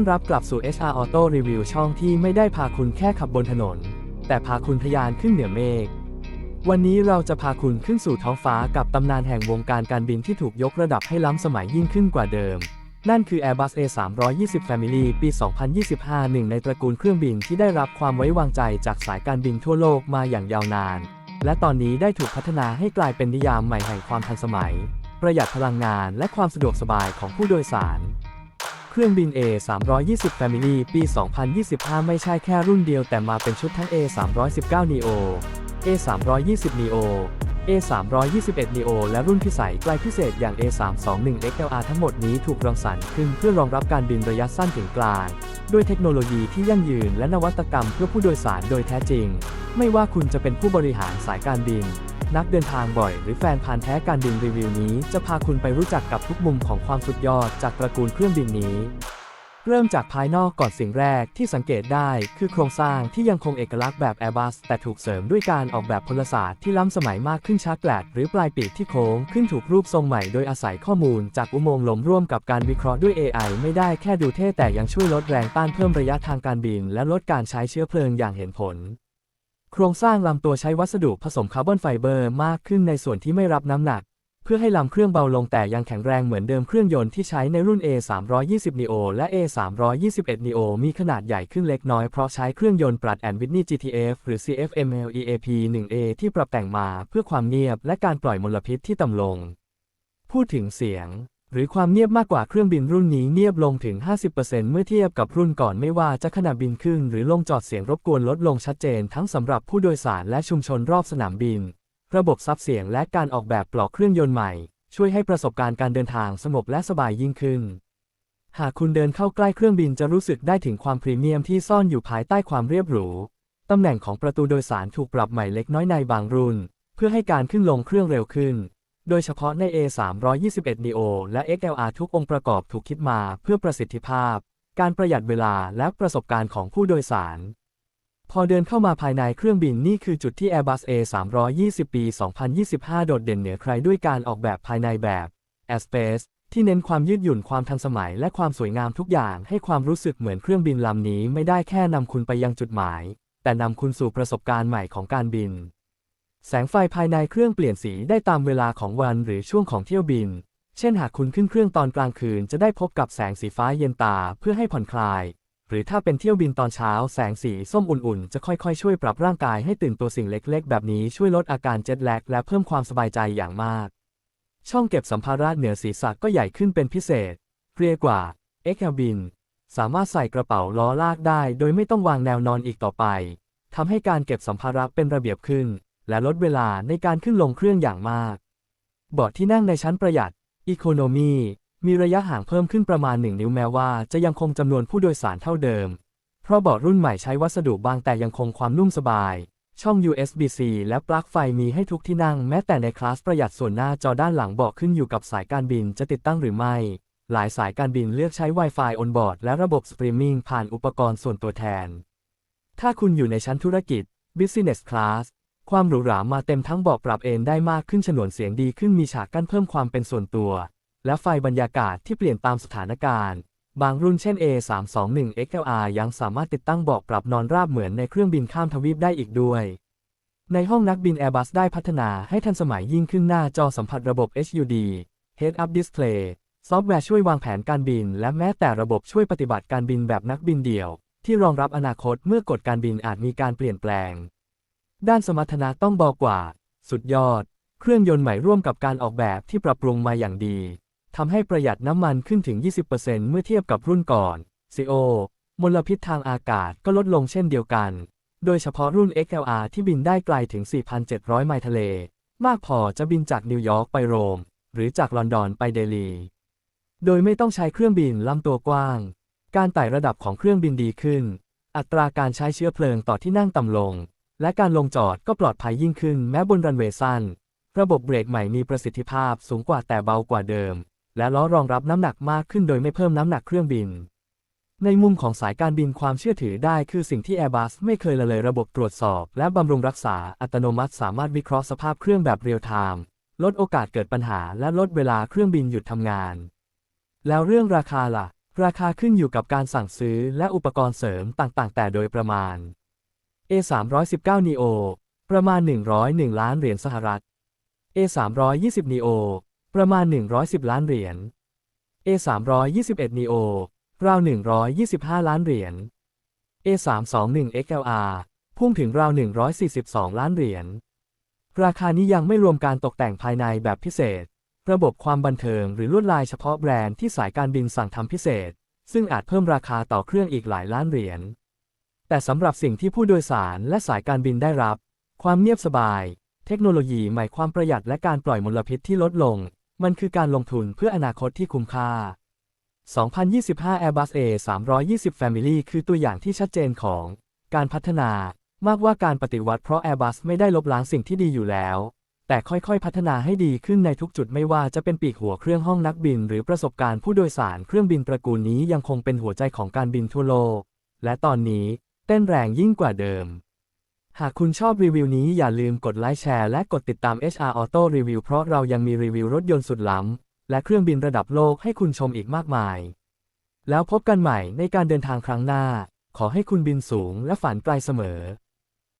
อนรับกลับสู่ HR Auto Review ช่องที่ไม่ได้พาคุณแค่ขับบนถนน แต่พาคุณทะยานขึ้นเหนือเมฆ วันนี้เราจะพาคุณขึ้นสู่ท้องฟ้ากับตำนานแห่งวงการการบินที่ถูกยกระดับให้ล้ำสมัยยิ่งขึ้นกว่าเดิม นั่นคือ Airbus A320 Family ปี 2025 หนึ่งในตระกูลเครื่องบินที่ได้รับความไว้วางใจจากสายการบินทั่วโลกมาอย่างยาวนาน และตอนนี้ได้ถูกพัฒนาให้กลายเป็นนิยามใหม่แห่งความทันสมัย ประหยัดพลังงานและความสะดวกสบายของผู้โดยสาร เครื่องบิน A320 Family ปี 2025 ไม่ใช่แค่รุ่นเดียวแต่มาเป็นชุดทั้ง A319 Neo A320 Neo A321 Neo และรุ่นพิสัยไกลพิเศษอย่าง A321 XLR ทั้งหมดนี้ถูกรังสรรค์ขึ้นเพื่อรองรับการบินระยะสั้นถึงกลาง ด้วยเทคโนโลยีที่ยั่งยืนและนวัตกรรมเพื่อผู้โดยสารโดยแท้จริง ไม่ว่าคุณจะเป็นผู้บริหารสายการบิน นักเดินทางบ่อย หรือแฟนพันธ์แท้การบินรีวิวนี้ จะพาคุณไปรู้จักกับทุกมุมของความสุดยอดจากตระกูลเครื่องบินนี้ เริ่มจากภายนอกก่อนสิ่งแรกที่สังเกตได้คือโครงสร้างที่ยังคงเอกลักษณ์แบบ Airbus แต่ถูกเสริมด้วยการออกแบบพลศาสตร์ที่ล้ำสมัยมากขึ้นชักแกลดหรือปลายปีกที่โค้งขึ้นถูกรูปทรงใหม่โดยอาศัยข้อมูลจากอุโมงค์ลมร่วมกับการวิเคราะห์ด้วย AI ไม่ได้แค่ดูเท่แต่ยังช่วยลดแรงต้านเพิ่มระยะทางการบิน และลดการใช้เชื้อเพลิงอย่างเห็นผล โครงสร้างลำตัวใช้วัสดุผสมคาร์บอนไฟเบอร์มากขึ้นในส่วนที่ไม่รับน้ำหนัก เพื่อให้ลำเครื่องเบาลงแต่ยังแข็งแรงเหมือนเดิมเครื่องยนต์ที่ใช้ในรุ่น A320 Neo และ A321 Neo มีขนาดใหญ่ขึ้นเล็กน้อยเพราะใช้เครื่องยนต์ปรัดแอนวิทนี GTF หรือ CFML EAP 1A ที่ปรับแต่งมาเพื่อความเงียบและการปล่อยมลพิษที่ต่ำลง พูดถึงเสียง หรือความเงียบมากกว่าเครื่องบินรุ่นนี้เงียบลงถึง 50%เมื่อเทียบกับรุ่นก่อนไม่ว่าจะขณะบินขึ้น หรือลงจอดเสียงรบกวนลดลงชัดเจน ทั้งสำหรับผู้โดยสารและชุมชนรอบสนามบิน ระบบซับเสียงและการออกแบบปลอกเครื่องยนต์ใหม่ ช่วยให้ประสบการณ์การเดินทางสงบและสบายยิ่งขึ้น หากคุณเดินเข้าใกล้เครื่องบินจะรู้สึกได้ถึงความพรีเมียมที่ซ่อนอยู่ภายใต้ความเรียบหรูตำแหน่งของประตูโดยสารถูกปรับใหม่เล็กน้อยในบางรุ่น เพื่อให้การขึ้นลงเครื่องเร็วขึ้น โดยเฉพาะใน A321 Neo และ XLR ทุกองค์ประกอบถูกคิดมาเพื่อประสิทธิภาพ การประหยัดเวลาและประสบการณ์ของผู้โดยสาร พอเดินเข้ามาภายในเครื่องบินนี่คือจุดที่ Airbus A320 ปี 2025 โดดเด่นเหนือใครด้วยการออกแบบภายในแบบ Airspace ที่เน้นความยืดหยุ่นความทันสมัยและความสวยงามทุกอย่างให้ความรู้สึกเหมือนเครื่องบินลำนี้ไม่ได้แค่นำคุณไปยังจุดหมาย แต่นำคุณสู่ประสบการณ์ใหม่ของการบิน แสงไฟภายในเครื่องเปลี่ยนสีได้ตามเวลาของวันหรือช่วงของเที่ยวบิน เช่นหากคุณขึ้นเครื่องตอนกลางคืนจะได้พบกับแสงสีฟ้าเย็นตาเพื่อให้ผ่อนคลาย หรือถ้าเป็นเที่ยวบินตอนเช้าแสงสีส้มอุ่นๆ จะค่อยๆ ช่วยปรับร่างกายให้ตื่นตัวสิ่งเล็กๆ แบบนี้ช่วยลดอาการเจ็ตแลกและเพิ่มความสบายใจอย่างมาก ช่องเก็บสัมภาระเหนือศีรษะก็ใหญ่ขึ้นเป็นพิเศษ เรียกว่า X Cabin สามารถใส่กระเป๋าล้อลากได้ โดยไม่ต้องวางแนวนอนอีกต่อไปทำให้การเก็บสัมภาระเป็นระเบียบขึ้น และลดเวลาในการขึ้นลงเครื่องอย่างมาก เบาะที่นั่งในชั้นประหยัด Economy มีระยะห่างเพิ่มขึ้นประมาณ 1 นิ้วแม้ว่าจะยังคงจำนวนผู้โดยสารเท่าเดิม เพราะเบาะรุ่นใหม่ใช้วัสดุบางแต่ยังคงความนุ่มสบาย ช่อง USB-C และปลั๊กไฟมีให้ทุกที่นั่งแม้แต่ในคลาสประหยัดส่วนหน้าจอด้านหลังเบาะขึ้นอยู่กับสายการบินจะติดตั้งหรือไม่ หลายสายการบินเลือกใช้ Wi-Fi on board และระบบสตรีมมิ่งผ่านอุปกรณ์ส่วนตัวแทน ถ้าคุณอยู่ในชั้นธุรกิจ Business Class ความหรูหรามาเต็มทั้งบาะปรับเอนได้มากขึ้นฉนวนเสียงดีขึ้นมีฉากกั้นเพิ่มความเป็นส่วนตัว และไฟบรรยากาศที่เปลี่ยนตามสถานการณ์ บางรุ่นเช่น A321 XLR ยังสามารถติดตั้งบาะปรับนอนราบเหมือนในเครื่องบินข้ามทวีปได้อีกด้วย ในห้องนักบิน Airbus ได้พัฒนาให้ทันสมัยยิ่งขึ้นหน้าจอสัมผัสระบบ HUD Head-up Display ซอฟต์แวร์ช่วยวางแผนการบิน และแม้แต่ระบบช่วยปฏิบัติการบินแบบนักบินเดี่ยว ที่รองรับอนาคตเมื่อกฎการบินอาจมีการเปลี่ยนแปลง ด้านสมรรถนะต้องบอกกว่า สุดยอด เครื่องยนต์ใหม่ร่วมกับการออกแบบที่ปรับปรุงมาอย่างดีทำให้ประหยัดน้ำมันขึ้นถึง 20%เมื่อเทียบกับรุ่นก่อน CO มลพิษทางอากาศก็ลดลงเช่นเดียวกัน โดยเฉพาะรุ่น XLR ที่บินได้ไกลถึง 4,700 ไมล์ทะเล มากพอจะบินจากนิวยอร์กไปโรม หรือจากลอนดอนไปเดลี โดยไม่ต้องใช้เครื่องบินลำตัวกว้าง การไต่ระดับของเครื่องบินดีขึ้น อัตราการใช้เชื้อเพลิงต่อที่นั่งต่ำลง และการลงจอดก็ปลอดภัยยิ่งขึ้นแม้บนรันเวย์สั้น ระบบเบรกใหม่มีประสิทธิภาพสูงกว่าแต่เบากว่าเดิม และล้อรองรับน้ำหนักมากขึ้นโดยไม่เพิ่มน้ำหนักเครื่องบิน ในมุมของสายการบินความเชื่อถือได้คือสิ่งที่ Airbus ไม่เคยละเลยระบบตรวจสอบ และบำรุงรักษาอัตโนมัติสามารถวิเคราะห์สภาพเครื่องแบบเรียลไทม์ลดโอกาสเกิดปัญหาและลดเวลาเครื่องบินหยุดทำงาน แล้วเรื่องราคาล่ะ ราคาขึ้นอยู่กับการสั่งซื้อและอุปกรณ์เสริมต่างๆ แต่โดยประมาณ A319 Neo ประมาณ 101 ล้านเหรียญสหรัฐ A320 Neo ประมาณ 110 ล้านเหรียญ A321 Neo ราว 125 ล้านเหรียญ A321 XLR พุ่งถึงราว 142 ล้านเหรียญ ราคานี้ยังไม่รวมการตกแต่งภายในแบบพิเศษ ระบบความบันเทิงหรือลวดลายเฉพาะแบรนด์ที่สายการบินสั่งทำพิเศษ ซึ่งอาจเพิ่มราคาต่อเครื่องอีกหลายล้านเหรียญ แต่สำหรับสิ่งที่ผู้โดยสารและสายการบินได้รับ ความเงียบสบาย เทคโนโลยีใหม่ความประหยัดและการปล่อยมลพิษที่ลดลง มันคือการลงทุนเพื่ออนาคตที่คุ้มค่า 2025 Airbus A320 Family คือตัวอย่างที่ชัดเจนของ การพัฒนามากว่าการปฏิวัติเพราะ Airbus ไม่ได้ลบล้างสิ่งที่ดีอยู่แล้ว แต่ค่อยๆ พัฒนาให้ดีขึ้นในทุกจุดไม่ว่าจะเป็นปีกหัวเครื่องห้องนักบิน หรือประสบการณ์ผู้โดยสารเครื่องบินตระกูลนี้ยังคงเป็นหัวใจของการบินทั่วโลก และตอนนี้ ต้นแรงยิ่งกว่าเดิม หากคุณชอบรีวิวนี้อย่าลืมกดไลค์แชร์และกดติดตาม HR Auto Review เพราะเรายังมีรีวิวรถยนต์สุดล้ำ และเครื่องบินระดับโลกให้คุณชมอีกมากมาย แล้วพบกันใหม่ในการเดินทางครั้งหน้า ขอให้คุณบินสูงและฝันไกลเสมอ